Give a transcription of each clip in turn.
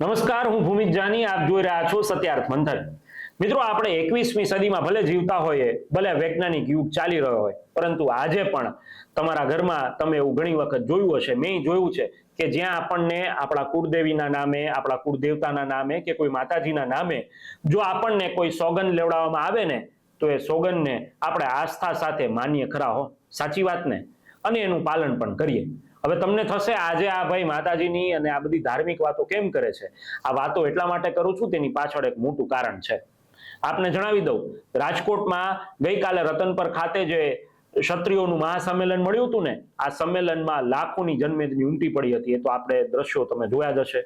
નમસ્કાર, હું ભૂમિક જાની, આપ જોઈ રહ્યા છો સત્યાર્થ મંથન. મિત્રો, આપણે એકવીસમી સદીમાં ભલે જીવતા હોઈએ, ભલે વૈજ્ઞાનિક યુગ ચાલી રહ્યો હોય, પરંતુ આજે પણ તમારા ઘરમાં તમે એવું ઘણી વખત જોયું હશે, મેં જોયું છે કે જ્યાં આપણને આપણા કુળદેવીના નામે, આપણા કુળદેવતાના નામે કે કોઈ માતાજીના નામે જો આપણને કોઈ સોગંદ લેવડાવવામાં આવે ને, તો એ સોગંદને આપણે આસ્થા સાથે માનીએ ખરા હો. સાચી વાત ને? અને એનું પાલન પણ કરીએ. હવે તમને થશે આજે આ ભાઈ માતાજીની અને આ બધી ધાર્મિક વાતો કેમ કરે છે? આ વાતો એટલા માટે કરું છું, તેની પાછળ એક મોટું કારણ છે. આપને જણાવી દઉં, રાજકોટમાં ગઈકાલે રતનપર ખાતે જે ક્ષત્રિયોનું મહાસંમેલન મળ્યું હતું ને, આ સંમેલનમાં લાખોની જનમેદની ઉમટી પડી હતી. એ તો આપણે દ્રશ્યો તમે જોયા જ હશે.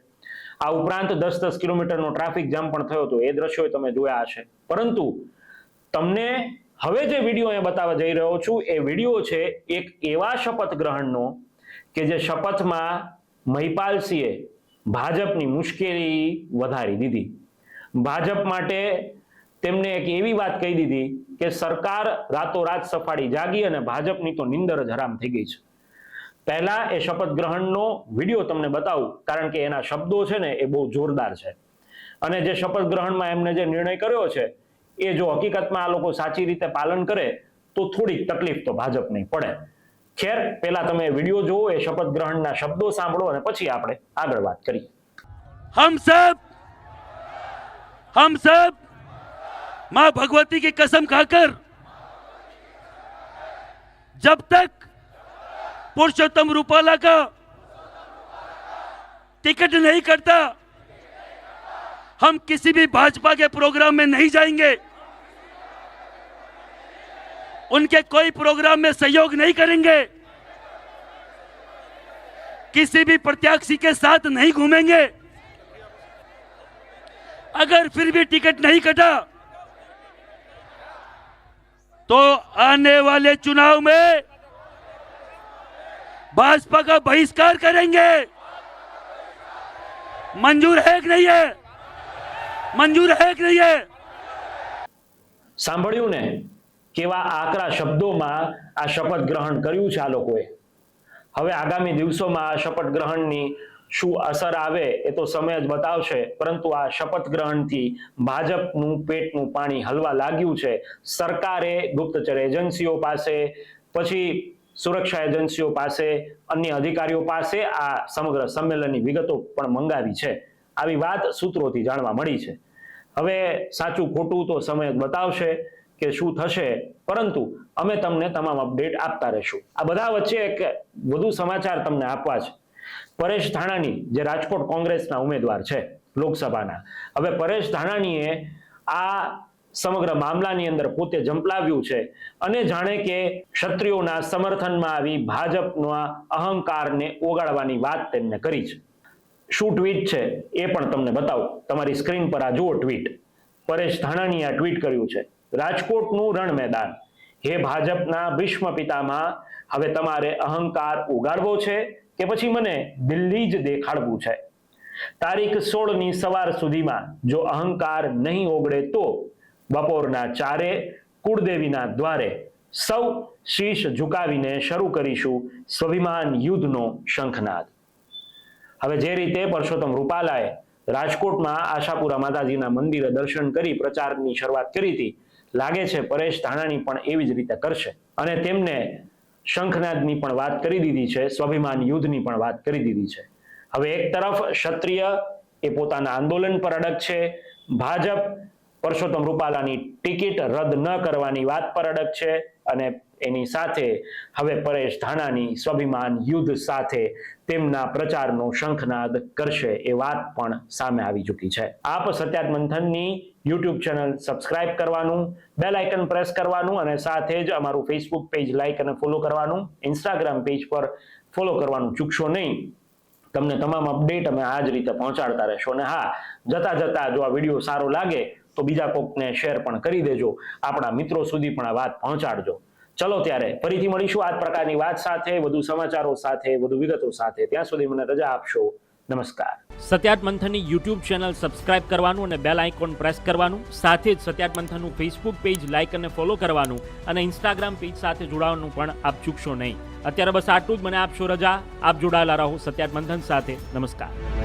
આ ઉપરાંત દસ દસ કિલોમીટરનો ટ્રાફિક જામ પણ થયો હતો. એ દ્રશ્યો તમે જોયા હશે. પરંતુ તમને હવે જે વીડિયો અહીંયા બતાવવા જઈ રહ્યો છું, એ વીડિયો છે એક એવા શપથ ગ્રહણનો કે જે શપથમાં મહિપાલસિંહે ભાજપની મુશ્કેલી વધારી દીધી. ભાજપ માટે તેમને એક એવી વાત કહી દીધી કે સરકાર રાતોરાત સફાળી જાગી અને ભાજપની તો નિંદર જ હરામ થઈ ગઈ છે. પહેલા એ શપથ ગ્રહણનો વીડિયો તમને બતાવું, કારણ કે એના શબ્દો છે ને એ બહુ જોરદાર છે. અને જે શપથ ગ્રહણમાં એમને જે નિર્ણય કર્યો છે, એ જો હકીકતમાં આ લોકો સાચી રીતે પાલન કરે, તો થોડીક તકલીફ તો ભાજપને પડે. ખેર પહેલા તમે વિડીયો જોવો એ શપથ ગ્રહણના શબ્દો સાંભળો અને પછી આપણે આગળ વાત કરીએ हम सब हम सब मां भगवती की कसम खाकर जब तक पुरुषोत्तम रूपाला का टिकट नहीं करता हम किसी भी भाजपा के प्रोग्राम में नहीं जाएंगे उनके कोई प्रोग्राम में सहयोग नहीं करेंगे किसी भी प्रत्याशी के साथ नहीं घूमेंगे अगर फिर भी टिकट नहीं कटा तो आने वाले चुनाव में भाजपा का बहिष्कार करेंगे मंजूर है कि नहीं है मंजूर है कि नहीं है સાંભળ્યું ને કેવા આકરા શબ્દોમાં આ શપથ ગ્રહણ કર્યું છે આ લોકોએ? હવે આગામી દિવસોમાં આ શપથ ગ્રહણની શું અસર આવે એ તો સમય જ બતાવશે, પરંતુ આ શપથ ગ્રહણથી ભાજપનું પેટનું પાણી હલવા લાગ્યું છે. સરકારે ગુપ્તચર એજન્સીઓ પાસે, પછી સુરક્ષા એજન્સીઓ પાસે, અન્ય અધિકારીઓ પાસે આ સમગ્ર સંમેલનની વિગતો પણ મંગાવી છે. આવી વાત સૂત્રોથી જાણવા મળી છે. હવે સાચું ખોટું તો સમય જ બતાવશે. કે શું થશે? પરંતુ અમે તમને તમામ અપડેટ આપતા રહીશું. આ બધા વચ્ચે એક વધુ સમાચાર તમને આપવા છે. પરેશ ધાનાણી, જે રાજકોટ કોંગ્રેસના ઉમેદવાર છે લોકસભાના. હવે પરેશ ધાનાણીએ આ સમગ્ર મામલાની અંદર પોતે ઝંપલાવ્યું છે અને જાણે કે ક્ષત્રિયોના સમર્થનમાં આવી ભાજપના અહંકારને ઓગાળવાની વાત તેમને કરી છે. શું ટ્વીટ છે એ પણ તમને બતાવું. તમારી સ્ક્રીન પર આ જુઓ ટ્વીટ પરેશ ધાનાણીએ આ ટ્વીટ કર્યું છે. રાજકોટનું રણ મેદાન હે ભાજપના ભીષ્મ પિતામાં હવે તમારે અહંકાર ઉગાડવો છે કે પછી મને દિલ્હી જ દેખાડવું છે? તારીખ સોળની સવાર સુધીમાં જો અહંકાર નહીં ઓગળે તો બપોરના ચારે કુળદેવીના દ્વારે સૌ શીશ ઝુકાવીને શરૂ કરીશું સ્વાભિમાન યુદ્ધનો શંખનાદ. હવે જે રીતે પરસોત્તમ રૂપાલાએ રાજકોટમાં આશાપુરા માતાજીના મંદિરે દર્શન કરી પ્રચારની શરૂઆત કરી હતી લાગે છે પરેશ ધાણાની પણ એવી જ રીતે કરશે. અને તેમને શંખનાદની પણ વાત કરી દીધી છે, સ્વાભિમાન યુદ્ધની પણ વાત કરી દીધી છે. હવે એક તરફ ક્ષત્રિય એ પોતાના આંદોલન પર અડગ છે, ભાજપ પરસોત્તમ રૂપાલાની ટિકિટ રદ ન કરવાની વાત પર અડગ છે અને એની સાથે હવે પરેશ ધાનાની સ્વાભિમાન યુદ્ધ સાથે તેમના પ્રચારનો શંખનાદ કરશે એ વાત પણ સામે આવી ચૂકી છે. આપ સત્યાત મંથનની યુટ્યુબ ચેનલ સબસ્ક્રાઇબ કરવાનું, બેલ આઇકન પ્રેસ કરવાનું અને સાથે જ અમારું ફેસબુક પેજ લાઇક અને ફોલો કરવાનું, ઇન્સ્ટાગ્રામ પેજ પર ફોલો કરવાનું ચૂકશો નહીં. તમને તમામ અપડેટ અમે આ જ રીતે પહોંચાડતા રહેશો. અને હા, જતા જતા જો આ વીડિયો સારો લાગે તો બીજા કોકને શેર પણ કરી દેજો, આપણા મિત્રો સુધી પણ આ વાત પહોંચાડજો. ચલો ત્યારે ફરીથી મળીશું આ પ્રકારની વાત સાથે, વધુ સમાચારો સાથે, વધુ વિગતો સાથે. ત્યાં સુધી મને રજા આપશો. નમસ્કાર. સત્યાર્થ મંથનની યુટ્યુબ ચેનલ સબસ્ક્રાઇબ કરવાનું અને બેલ આઇકોન પ્રેસ કરવાનું, સાથે જ સત્યાર્થ મંથનનું ફેસબુક પેજ લાઇક અને ફોલો કરવાનું અને ઇન્સ્ટાગ્રામ પેજ સાથે જોડાવાનું પણ આપ ચૂકશો નહીં. અત્યારે બસ આટલું જ મને આપશો રજા. આપ જોડાયેલા રહો સત્યાર્થ મંથન સાથે. નમસ્કાર.